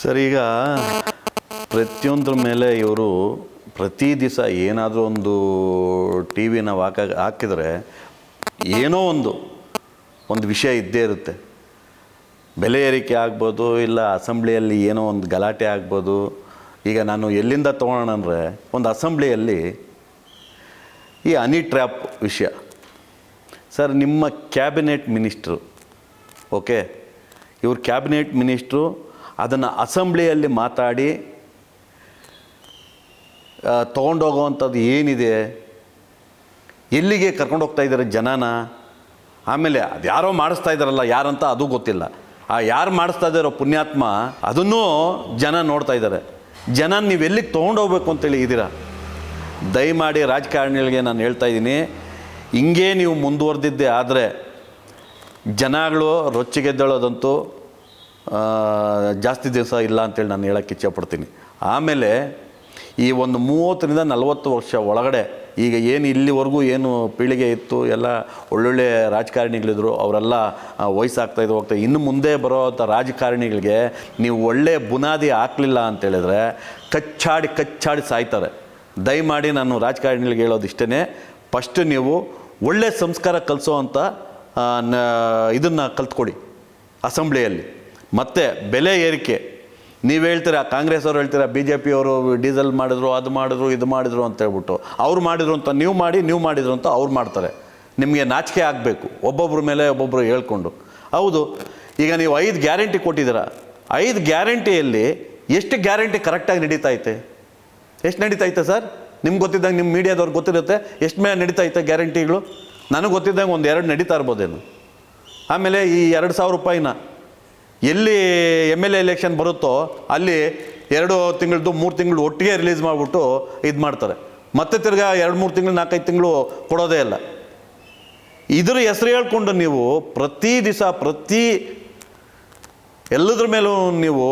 Sir, ಈಗ ಪ್ರತಿಯೊಂದ್ರ ಮೇಲೆ ಇವರು ಪ್ರತಿ ದಿವಸ ಏನಾದರೂ ಒಂದು ಟಿ ವಿನ ಹಾಕ ಹಾಕಿದರೆ ಏನೋ ಒಂದು ಒಂದು ವಿಷಯ ಇದ್ದೇ ಇರುತ್ತೆ. ಬೆಲೆ ಏರಿಕೆ ಆಗ್ಬೋದು, ಇಲ್ಲ ಅಸೆಂಬ್ಲಿಯಲ್ಲಿ ಏನೋ ಒಂದು ಗಲಾಟೆ ಆಗ್ಬೋದು. ಈಗ ನಾನು ಎಲ್ಲಿಂದ ತೊಗೊಳೋಣ ಅಂದರೆ ಒಂದು ಅಸೆಂಬ್ಲಿಯಲ್ಲಿ ಈ ಅನಿ ಟ್ರ್ಯಾಪ್ ವಿಷಯ. ಸರ್, ನಿಮ್ಮ ಕ್ಯಾಬಿನೆಟ್ ಮಿನಿಸ್ಟ್ರು, ಓಕೆ? ಇವ್ರ ಕ್ಯಾಬಿನೆಟ್ ಮಿನಿಸ್ಟ್ರು ಅದನ್ನು ಅಸೆಂಬ್ಲಿಯಲ್ಲಿ ಮಾತಾಡಿ ತೊಗೊಂಡೋಗುವಂಥದ್ದು ಏನಿದೆ, ಎಲ್ಲಿಗೆ ಕರ್ಕೊಂಡು ಹೋಗ್ತಾ ಇದ್ದಾರೆ ಜನನ, ಆಮೇಲೆ ಅದು ಯಾರೋ ಮಾಡಿಸ್ತಾ ಇದ್ದಾರಲ್ಲ, ಯಾರಂತ ಅದು ಗೊತ್ತಿಲ್ಲ. ಆ ಯಾರು ಮಾಡಿಸ್ತಾ ಇದ್ದಾರೋ ಪುಣ್ಯಾತ್ಮ, ಅದನ್ನೂ ಜನ ನೋಡ್ತಾ ಇದ್ದಾರೆ. ಜನ ನೀವು ಎಲ್ಲಿಗೆ ತೊಗೊಂಡೋಗ್ಬೇಕು ಅಂತೇಳಿ ಇದ್ದೀರಾ? ದಯಮಾಡಿ ರಾಜಕಾರಣಿಗಳಿಗೆ ನಾನು ಹೇಳ್ತಾ ಇದ್ದೀನಿ, ಹಿಂಗೇ ನೀವು ಮುಂದುವರೆದಿದ್ದೆ ಆದರೆ, ಜನಗಳು ರೊಚ್ಚಿಗೆದ್ದಳೋದಂತೂ ಜಾಸ್ತಿ ದಿವಸ ಇಲ್ಲ ಅಂತೇಳಿ ನಾನು ಹೇಳೋಕ್ಕೆ ಇಚ್ಛೆಪಡ್ತೀನಿ. ಆಮೇಲೆ ಈ ಒಂದು ಮೂವತ್ತರಿಂದ ನಲವತ್ತು ವರ್ಷ ಒಳಗಡೆ ಈಗ ಏನು ಇಲ್ಲಿವರೆಗೂ ಏನು ಪೀಳಿಗೆ ಇತ್ತು ಎಲ್ಲ ಒಳ್ಳೊಳ್ಳೆ ರಾಜಕಾರಣಿಗಳಿದ್ರು ಅವರೆಲ್ಲ ಆ, ವಯಸ್ಸಾಗ್ತಾ ಇದ್ದು ಹೋಗ್ತಾ ಇನ್ನು ಮುಂದೆ ಬರೋವಂಥ ರಾಜಕಾರಣಿಗಳಿಗೆ ನೀವು ಒಳ್ಳೆಯ ಬುನಾದಿ ಹಾಕಲಿಲ್ಲ ಅಂತೇಳಿದ್ರೆ ಕಚ್ಚಾಡಿ ಕಚ್ಚಾಡಿ ಸಾಯ್ತಾರೆ. ದಯಮಾಡಿ ನಾನು ರಾಜಕಾರಣಿಗಳಿಗೆ ಹೇಳೋದು ಇಷ್ಟೇ ಫಸ್ಟ್ ನೀವು ಒಳ್ಳೆಯ ಸಂಸ್ಕಾರ ಕಲಿಸೋವಂಥ ಇದನ್ನು ಕಲ್ತ್ಕೊಡಿ ಅಸೆಂಬ್ಲಿಯಲ್ಲಿ. ಮತ್ತು ಬೆಲೆ ಏರಿಕೆ. ನೀವು ಹೇಳ್ತೀರಾ, ಕಾಂಗ್ರೆಸ್ ಅವ್ರು ಹೇಳ್ತೀರಾ ಬಿ ಜೆ ಪಿಯವರು ಡೀಸೆಲ್ ಮಾಡಿದ್ರು, ಅದು ಮಾಡಿದ್ರು, ಇದು ಮಾಡಿದ್ರು ಅಂತ ಹೇಳ್ಬಿಟ್ಟು. ಅವ್ರು ಮಾಡಿದ್ರು ಅಂತ ನೀವು ಮಾಡಿ, ನೀವು ಮಾಡಿದ್ರು ಅಂತ ಅವ್ರು ಮಾಡ್ತಾರೆ. ನಿಮಗೆ ನಾಚಿಕೆ ಆಗಬೇಕು. ಒಬ್ಬೊಬ್ಬರ ಮೇಲೆ ಒಬ್ಬೊಬ್ಬರು ಹೇಳ್ಕೊಂಡು. ಹೌದು, ಈಗ ನೀವು ಐದು ಗ್ಯಾರಂಟಿ ಕೊಟ್ಟಿದ್ದೀರ. ಐದು ಗ್ಯಾರಂಟಿಯಲ್ಲಿ ಎಷ್ಟು ಗ್ಯಾರಂಟಿ ಕರೆಕ್ಟಾಗಿ ನಡೀತಾ ಐತೆ? ಎಷ್ಟು ನಡೀತಾ ಐತೆ ಸರ್? ನಿಮ್ಗೆ ಗೊತ್ತಿದ್ದಂಗೆ ನಿಮ್ಮ ಮೀಡಿಯಾದವ್ರಿಗೆ ಗೊತ್ತಿರುತ್ತೆ, ಎಷ್ಟು ಮೇಲೆ ನಡೀತಾ ಐತೆ ಗ್ಯಾರಂಟಿಗಳು? ನನಗೆ ಗೊತ್ತಿದ್ದಂಗೆ ಒಂದು ಎರಡು ನಡೀತಾ ಇರ್ಬೋದೇನು? ಆಮೇಲೆ ಈ ಎರಡು ಸಾವಿರ ರೂಪಾಯಿನ ಎಲ್ಲಿ ಎಂ ಎಲ್ ಎ ಎಲೆಕ್ಷನ್ ಬರುತ್ತೋ ಅಲ್ಲಿ ಎರಡು ತಿಂಗಳದ್ದು ಮೂರು ತಿಂಗಳು ಒಟ್ಟಿಗೆ ರಿಲೀಸ್ ಮಾಡಿಬಿಟ್ಟು ಇದು ಮಾಡ್ತಾರೆ. ಮತ್ತೆ ತಿರ್ಗಾ ಎರಡು ಮೂರು ತಿಂಗಳು ನಾಲ್ಕೈದು ತಿಂಗಳು ಕೊಡೋದೇ ಇಲ್ಲ. ಇದ್ರ ಹೆಸರು ಹೇಳ್ಕೊಂಡು ನೀವು ಪ್ರತಿ ದಿವಸ ಪ್ರತಿ ಎಲ್ಲದ್ರ ಮೇಲೂ ನೀವು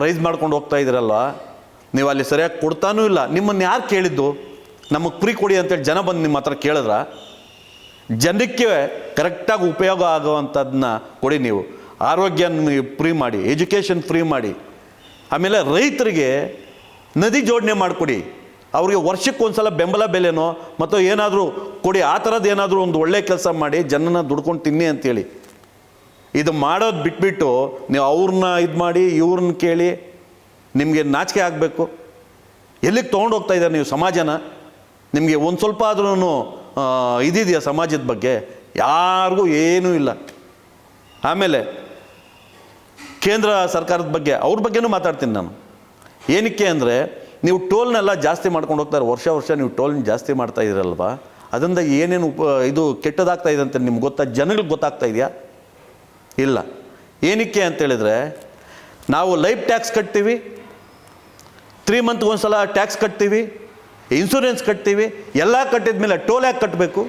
ರೈಸ್ ಮಾಡ್ಕೊಂಡು ಹೋಗ್ತಾ ಇದ್ದೀರಲ್ಲ ನೀವು ಅಲ್ಲಿ ಸರಿಯಾಗಿ ಕೊಡ್ತಾನೂ ಇಲ್ಲ. ನಿಮ್ಮನ್ನು ಯಾರು ಕೇಳಿದ್ದು? ನಮಗೆ ಫ್ರೀ ಕೊಡಿ ಅಂತೇಳಿ ಜನ ಬಂದು ನಿಮ್ಮ ಹತ್ರ ಕೇಳಿದ್ರ? ಜನಕ್ಕೆ ಕರೆಕ್ಟಾಗಿ ಉಪಯೋಗ ಆಗುವಂಥದ್ದನ್ನ ಕೊಡಿ ನೀವು. ಆರೋಗ್ಯ ಫ್ರೀ ಮಾಡಿ ಎಜುಕೇಷನ್ ಫ್ರೀ ಮಾಡಿ. ಆಮೇಲೆ ರೈತರಿಗೆ ನದಿ ಜೋಡಣೆ ಮಾಡಿಕೊಡಿ. ಅವರಿಗೆ ವರ್ಷಕ್ಕೆ ಒಂದ್ಸಲ ಬೆಂಬಲ ಬೆಲೆನೋ ಮತ್ತು ಏನಾದರೂ ಕೊಡಿ, ಆ ಥರದ್ದು ಏನಾದರೂ ಒಂದು ಒಳ್ಳೆ ಕೆಲಸ ಮಾಡಿ ಜನನ ದುಡ್ಕೊಂಡು ತಿನ್ನಿ ಅಂತೇಳಿ. ಇದು ಮಾಡೋದು ಬಿಟ್ಬಿಟ್ಟು ನೀವು ಅವ್ರನ್ನ ಇದು ಮಾಡಿ ಇವ್ರನ್ನ ಕೇಳಿ ನಿಮಗೆ ನಾಚಿಕೆ ಆಗಬೇಕು. ಎಲ್ಲಿಗೆ ತೊಗೊಂಡು ಹೋಗ್ತಾ ಇದ್ದಾರೆ ನೀವು ಸಮಾಜನ? ನಿಮಗೆ ಒಂದು ಸ್ವಲ್ಪ ಆದ್ರೂ ಇದಿದೆಯಾ ಸಮಾಜದ ಬಗ್ಗೆ? ಯಾರಿಗೂ ಏನೂ ಇಲ್ಲ. ಆಮೇಲೆ ಕೇಂದ್ರ ಸರ್ಕಾರದ ಬಗ್ಗೆ, ಅವ್ರ ಬಗ್ಗೆನೂ ಮಾತಾಡ್ತೀನಿ ನಾನು. ಏನಕ್ಕೆ ಅಂದರೆ, ನೀವು ಟೋಲ್ನೆಲ್ಲ ಜಾಸ್ತಿ ಮಾಡ್ಕೊಂಡು ಹೋಗ್ತಾರೆ ವರ್ಷ ವರ್ಷ ನೀವು ಟೋಲ್ನ ಜಾಸ್ತಿ ಮಾಡ್ತಾ ಇದ್ದೀರಲ್ವಾ? ಅದರಿಂದ ಏನೇನು ಉಪ, ಇದು ಕೆಟ್ಟದಾಗ್ತಾ ಇದೆ ಅಂತ ನಿಮ್ಗೆ ಗೊತ್ತಾ? ಜನಗಳಿಗೆ ಗೊತ್ತಾಗ್ತಾ ಇದೆಯಾ? ಇಲ್ಲ. ಏನಕ್ಕೆ ಅಂತೇಳಿದರೆ ನಾವು ಲೈಫ್ ಟ್ಯಾಕ್ಸ್ ಕಟ್ತೀವಿ ತ್ರೀ ಮಂತ್ ಒಂದ್ಸಲ ಟ್ಯಾಕ್ಸ್ ಕಟ್ತೀವಿ ಇನ್ಸೂರೆನ್ಸ್ ಕಟ್ತೀವಿ, ಎಲ್ಲ ಕಟ್ಟಿದ ಮೇಲೆ ಟೋಲ್ ಯಾಕೆ ಕಟ್ಟಬೇಕು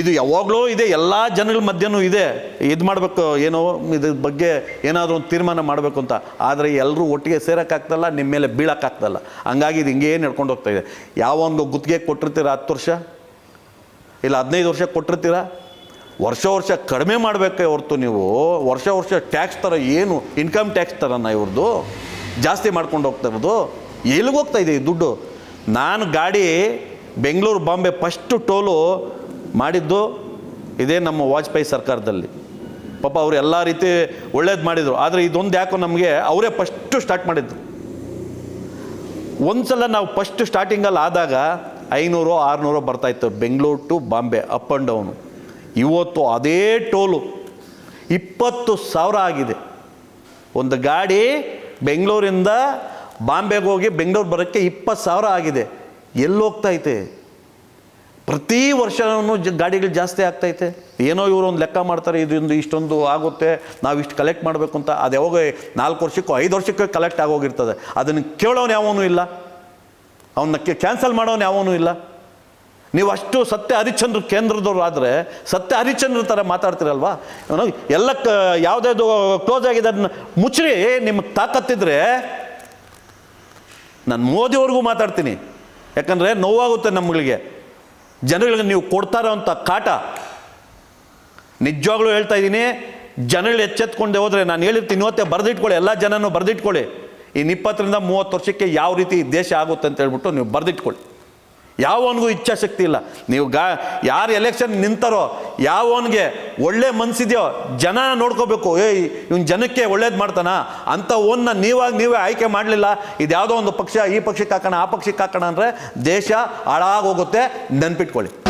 ಇದು ಯಾವಾಗಲೂ ಇದೆ, ಎಲ್ಲ ಜನಗಳ ಮಧ್ಯನೂ ಇದೆ. ಇದು ಮಾಡಬೇಕು, ಏನೋ ಇದ್ರ ಬಗ್ಗೆ ಏನಾದರೂ ಒಂದು ತೀರ್ಮಾನ ಮಾಡಬೇಕು ಅಂತ. ಆದರೆ ಎಲ್ಲರೂ ಒಟ್ಟಿಗೆ ಸೇರೋಕ್ಕಾಗ್ತಲ್ಲ ನಿಮ್ಮ ಮೇಲೆ ಬೀಳೋಕ್ಕಾಗ್ತಲ್ಲ ಹಂಗಾಗಿ ಇದು ಹಿಂಗೆ ನಡ್ಕೊಂಡು ಹೋಗ್ತಾ ಇದೆ. ಯಾವೊಂದು ಗುತ್ತಿಗೆ ಕೊಟ್ಟಿರ್ತೀರ ಹತ್ತು ವರ್ಷ? ಇಲ್ಲ ಹದಿನೈದು ವರ್ಷ ಕೊಟ್ಟಿರ್ತೀರಾ? ವರ್ಷ ವರ್ಷ ಕಡಿಮೆ ಮಾಡಬೇಕೆ ಹೊರತು ನೀವು. ವರ್ಷ ವರ್ಷ ಟ್ಯಾಕ್ಸ್ ಥರ ಏನು ಇನ್ಕಮ್ ಟ್ಯಾಕ್ಸ್ ಥರನ ಇವ್ರದ್ದು ಜಾಸ್ತಿ ಮಾಡ್ಕೊಂಡು ಹೋಗ್ತಾ ಇರೋದು? ಎಲ್ಲಿಗೆ ಹೋಗ್ತಾ ಇದೆ ಈ ದುಡ್ಡು? ನಾನು ಗಾಡಿ ಬೆಂಗಳೂರು ಬಾಂಬೆ ಫಸ್ಟು ಟೋಲು ಮಾಡಿದ್ದು ಇದೇ ನಮ್ಮ ವಾಜಪೇಯಿ ಸರ್ಕಾರದಲ್ಲಿ. ಪಾಪ ಅವರು ಎಲ್ಲ ರೀತಿ ಒಳ್ಳೇದು ಮಾಡಿದರು. ಆದರೆ ಇದೊಂದು ಯಾಕೋ ನಮಗೆ ಅವರೇ ಫಸ್ಟು ಸ್ಟಾರ್ಟ್ ಮಾಡಿದ್ದು ಒಂದ್ಸಲ ನಾವು ಫಸ್ಟ್ ಸ್ಟಾರ್ಟಿಂಗಲ್ಲಿ ಆದಾಗ ಐನೂರು, ಆರುನೂರು ಬರ್ತಾಯಿತ್ತು Bengaluru to Bombay up and down ಇವತ್ತು ಅದೇ ಟೋಲು. ಇಪ್ಪತ್ತು ಸಾವಿರ ಆಗಿದೆ. ಒಂದು ಗಾಡಿ ಬೆಂಗಳೂರಿಂದ ಬಾಂಬೆಗೆ ಹೋಗಿ ಬೆಂಗಳೂರು ಬರೋಕ್ಕೆ ಇಪ್ಪತ್ತು ಸಾವಿರ ಆಗಿದೆ. ಎಲ್ಲಿ ಹೋಗ್ತೈತೆ ಪ್ರತಿ ವರ್ಷವೂ ಗಾಡಿಗಳು ಜಾಸ್ತಿ ಆಗ್ತೈತೆ. ಏನೋ ಇವರು ಒಂದು ಲೆಕ್ಕ ಮಾಡ್ತಾರೆ, ಇದೊಂದು ಇಷ್ಟೊಂದು ಆಗುತ್ತೆ, ನಾವು ಇಷ್ಟು ಕಲೆಕ್ಟ್ ಮಾಡಬೇಕು ಅಂತ. ಅದು ಯಾವಾಗ ನಾಲ್ಕು ವರ್ಷಕ್ಕೂ, ಐದು ವರ್ಷಕ್ಕೆ ಕಲೆಕ್ಟ್ ಆಗೋಗಿರ್ತದೆ. ಅದನ್ನು ಕೇಳೋನು ಯಾವನು ಇಲ್ಲ. ಅವನ್ನ ಕ್ಯಾನ್ಸಲ್ ಮಾಡೋನು ಯಾವನು ಇಲ್ಲ. ನೀವು ಅಷ್ಟು ಸತ್ಯ ಹರಿಶ್ಚಂದ್ರ ಕೇಂದ್ರದವ್ರು ಆದರೆ, ಸತ್ಯ ಹರಿಚಂದ್ರ ಥರ ಮಾತಾಡ್ತಿರಲ್ವಾ? ಎಲ್ಲ ಕ, ಯಾವುದ್ಯಾವುದು ಕ್ಲೋಸ್ ಆಗಿದೆ ಅದನ್ನ ಮುಚ್ಚಿರಿ ನಿಮಗೆ ತಾಕತ್ತಿದ್ರೆ ನಾನು ಮೋದಿವರೆಗೂ ಮಾತಾಡ್ತೀನಿ. ಯಾಕಂದರೆ ನೋವಾಗುತ್ತೆ ನಮ್ಮಗಳಿಗೆ ಜನಗಳಿಗೆ ನೀವು ಕೊಡ್ತಾ ಇರೋವಂಥ ಕಾಟ, ನಿಜವಾಗ್ಲೂ ಹೇಳ್ತಾ ಇದ್ದೀನಿ ಜನಗಳು ಎಚ್ಚೆತ್ಕೊಂಡೆ ಹೋದರೆ ನಾನು ಹೇಳಿರ್ತೀನಿ ಇವತ್ತೇ ಬರೆದಿಟ್ಕೊಳ್ಳಿ, ಎಲ್ಲ ಜನನೂ ಬರೆದಿಟ್ಕೊಳ್ಳಿ. ಇನ್ನು ಇಪ್ಪತ್ತರಿಂದ ಮೂವತ್ತು ವರ್ಷಕ್ಕೆ ಯಾವ ರೀತಿ ದೇಶ ಆಗುತ್ತೆ ಅಂತ ಹೇಳ್ಬಿಟ್ಟು ನೀವು ಬರೆದಿಟ್ಕೊಳ್ಳಿ. ಯಾವನಿಗೂ ಇಚ್ಛಾಶಕ್ತಿ ಇಲ್ಲ. ನೀವು ಗಾ, ಯಾರು ಎಲೆಕ್ಷನ್ ನಿಂತಾರೋ ಯಾವನಿಗೆ ಒಳ್ಳೆ ಮನ್ಸಿದೆಯೋ ಜನ ನೋಡ್ಕೋಬೇಕು, ಏಯ್, ಇವ್ನು ಜನಕ್ಕೆ ಒಳ್ಳೇದು ಮಾಡ್ತಾನ? ಅಂತ ಓನ್ನ ನೀವಾಗಿ ನೀವೇ ಆಯ್ಕೆ ಮಾಡಲಿಲ್ಲ. ಇದು ಯಾವುದೋ ಒಂದು ಪಕ್ಷ, ಈ ಪಕ್ಷಕ್ಕೆ ಹಾಕೋಣ, ಆ ಪಕ್ಷಕ್ಕೆ ಹಾಕೋಣ ಅಂದರೆ ದೇಶ ಹಾಳಾಗೋಗುತ್ತೆ. ನೆನ್ಪಿಟ್ಕೊಳ್ಳಿ.